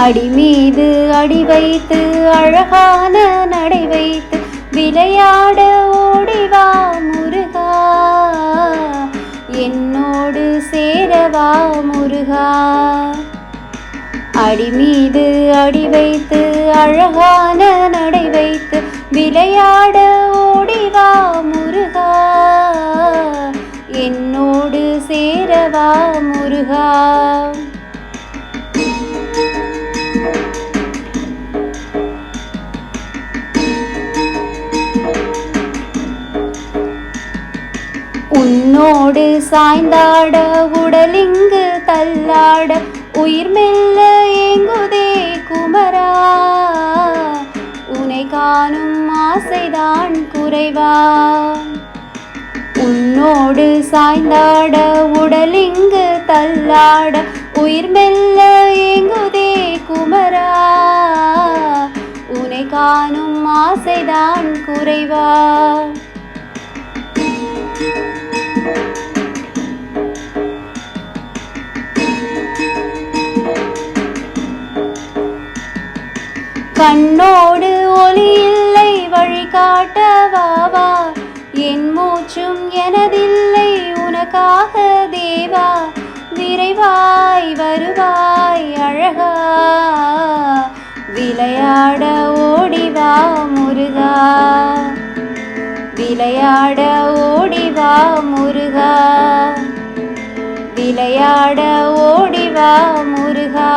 அடி மீது அடி வைத்து அழகான நடை வைத்து விளையாட ஓடிவா முருகா. என்னோடு சேரவா முருகா. அடி மீது அடி வைத்து அழகான நடை வைத்து விளையாட ஓடிவா முருகா. என்னோடு சேரவா முருகா. உன்னோடு சாய்ந்தாட உடலிங்கு தள்ளாட உயிர் மெல்ல ஏங்குதே குமரா. உனை காணும் ஆசைதான் குறைவா. உன்னோடு சாய்ந்தாட உடலிங்கு தள்ளாட உயிர் மெல்ல ஏங்குதே குமரா. உனை காணும் ஆசைதான் குறைவா. கண்ணோடு ஒளி இல்லை வழிகாட்ட வாவா என் மூச்சும் எனதில்லை உனக்காக தேவா. விரைவாய் வருவாய் அழகா. விளையாட ஓடிவா முருகா. விளையாட ஓடிவா முருகா. விளையாட ஓடிவா முருகா.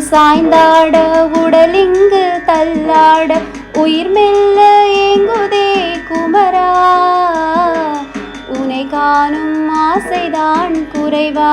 சாய்ந்தாட உடலிங்கு தள்ளாட உயிர் மெல்ல ஏங்குதே குமரா. உனை காணும் ஆசைதான் குறைவா.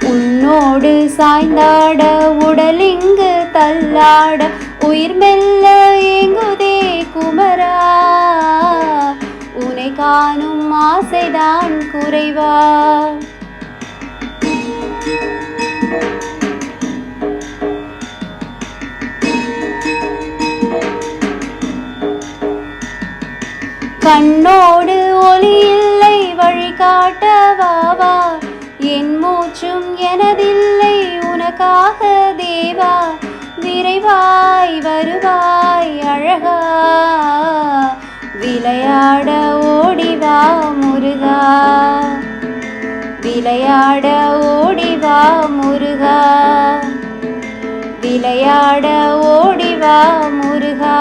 உன்னோடு சாய்ந்தாட உடலிங்கு தள்ளாட உயிர் மெல்ல ஏங்குதே குமரா. உனை காணும் ஆசைதான் குறைவா. கண்ணோடு ஒளி இல்லை வழிகாட்டவாவா என் மூச்சும் எனதில்லை உனக்காக தேவா. விரைவாய் வருவாய் அழகா. விளையாட ஓடிவா முருகா. விளையாட ஓடிவா முருகா. விளையாட ஓடிவா முருகா.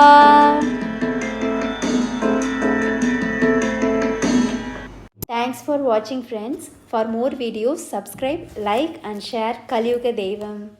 Thanks for watching friends. For more videos, subscribe, like and share Kaliyuga Devam.